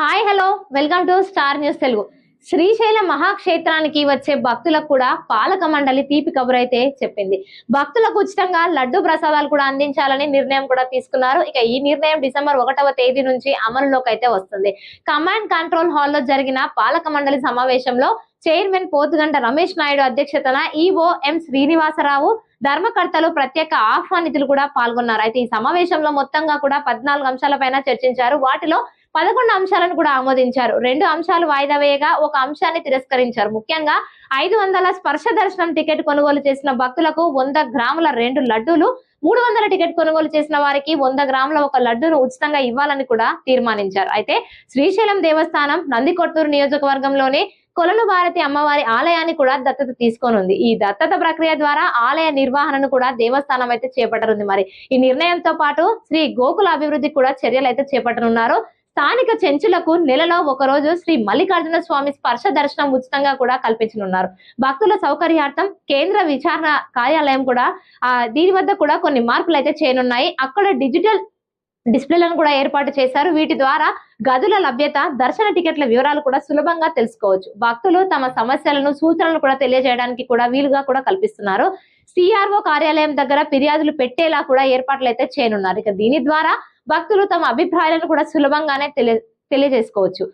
Hi hello. Welcome to star news Telugu. Srisaila మహాక్షేత్రానికి వచ్చే భక్తులకు కూడా పాలక మండలి తీపి కబురు అయితే చెప్పింది. భక్తులకు ఉచితంగా లడ్డు ప్రసాదాలు కూడా అందించాలని నిర్ణయం కూడా తీసుకున్నారు. ఇక ఈ నిర్ణయం డిసెంబర్ ఒకటవ తేదీ నుంచి అమలులోకి అయితే వస్తుంది. కమాండ్ కంట్రోల్ హాల్లో జరిగిన పాలక మండలి సమావేశంలో చైర్మన్ పోతుగంట రమేష్ నాయుడు అధ్యక్షతన ఈఓ ఎం శ్రీనివాసరావు ధర్మకర్తలు ప్రత్యేక ఆహ్వానితులు కూడా పాల్గొన్నారు. అయితే ఈ సమావేశంలో మొత్తంగా కూడా పద్నాలుగు అంశాలపైన చర్చించారు. వాటిలో పదకొండు అంశాలను కూడా ఆమోదించారు. రెండు అంశాలు వాయిదా వేయగా ఒక అంశాన్ని తిరస్కరించారు. ముఖ్యంగా ఐదు వందల స్పర్శ దర్శనం టికెట్ కొనుగోలు చేసిన భక్తులకు వంద గ్రాముల రెండు లడ్డూలు మూడు వందల టికెట్ కొనుగోలు చేసిన వారికి వంద గ్రాముల ఒక లడ్డును ఉచితంగా ఇవ్వాలని కూడా తీర్మానించారు. అయితే శ్రీశైలం దేవస్థానం నందికొట్టూరు నియోజకవర్గంలోని కొలలు భారతి అమ్మవారి ఆలయాన్ని కూడా దత్తత తీసుకోనుంది. ఈ దత్తత ప్రక్రియ ద్వారా ఆలయ నిర్వహణను కూడా దేవస్థానం అయితే చేపట్టనుంది మరి. ఈ నిర్ణయంతో పాటు శ్రీ గోకుల అభివృద్ధి కూడా చర్యలు అయితే చేపట్టనున్నారు. స్థానిక చెంచులకు నెలలో ఒక రోజు శ్రీ మల్లికార్జున స్వామి స్పర్శ దర్శనం ఉచితంగా కూడా కల్పించనున్నారు. భక్తుల సౌకర్యార్థం కేంద్ర విచారణ కార్యాలయం కూడా ఆ దీని వద్ద కూడా కొన్ని మార్పులు అయితే చేయనున్నాయి. అక్కడ డిజిటల్ డిస్ప్లేలను కూడా ఏర్పాటు చేశారు. వీటి ద్వారా గదుల లభ్యత దర్శన టికెట్ల వివరాలు కూడా సులభంగా తెలుసుకోవచ్చు. భక్తులు తమ సమస్యలను సూచనలు కూడా తెలియజేయడానికి కూడా వీలుగా కూడా కల్పిస్తున్నారు. సిఆర్ఓ కార్యాలయం దగ్గర ఫిర్యాదులు పెట్టేలా కూడా ఏర్పాట్లు అయితే చేయనున్నారు. ఇక దీని ద్వారా భక్తులు తమ అభిప్రాయాలను కూడా సులభంగానే తెలియ తెలియజేసుకోవచ్చు.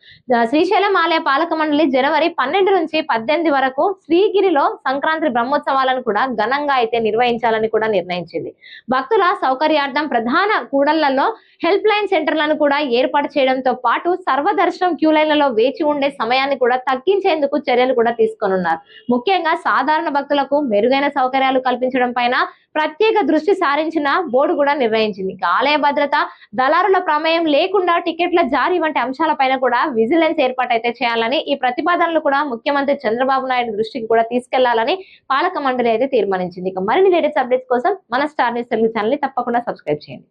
శ్రీశైలం ఆలయ పాలక మండలి జనవరి పన్నెండు నుంచి పద్దెనిమిది వరకు శ్రీగిరిలో సంక్రాంతి బ్రహ్మోత్సవాలను కూడా ఘనంగా అయితే నిర్వహించాలని కూడా నిర్ణయించింది. భక్తుల సౌకర్యార్థం ప్రధాన కూడళ్ళలో హెల్ప్ లైన్ సెంటర్లను కూడా ఏర్పాటు చేయడంతో పాటు సర్వదర్శనం క్యూ లైన్లలో వేచి ఉండే సమయాన్ని కూడా తగ్గించేందుకు చర్యలు కూడా తీసుకొనున్నారు. ముఖ్యంగా సాధారణ భక్తులకు మెరుగైన సౌకర్యాలు కల్పించడం పైన ప్రత్యేక దృష్టి సారించిన బోర్డు కూడా నిర్ణయించింది. ఆలయ భద్రత దళారుల ప్రమేయం లేకుండా టికెట్ల జారీ వంటి అంశాలపైన కూడా విజిలెన్స్ ఏర్పాటు అయితే చేయాలని ఈ ప్రతిపాదనలు కూడా ముఖ్యమంత్రి చంద్రబాబు నాయుడు దృష్టికి కూడా తీసుకెళ్ళాలని పాలక మండలి అయితే తీర్మానించింది. ఇక మరిన్ని లేటెస్ట్ అప్డేట్స్ కోసం మన స్టార్ న్యూస్ తెలుగు ఛానల్ని తప్పకుండా సబ్స్క్రైబ్ చేయండి.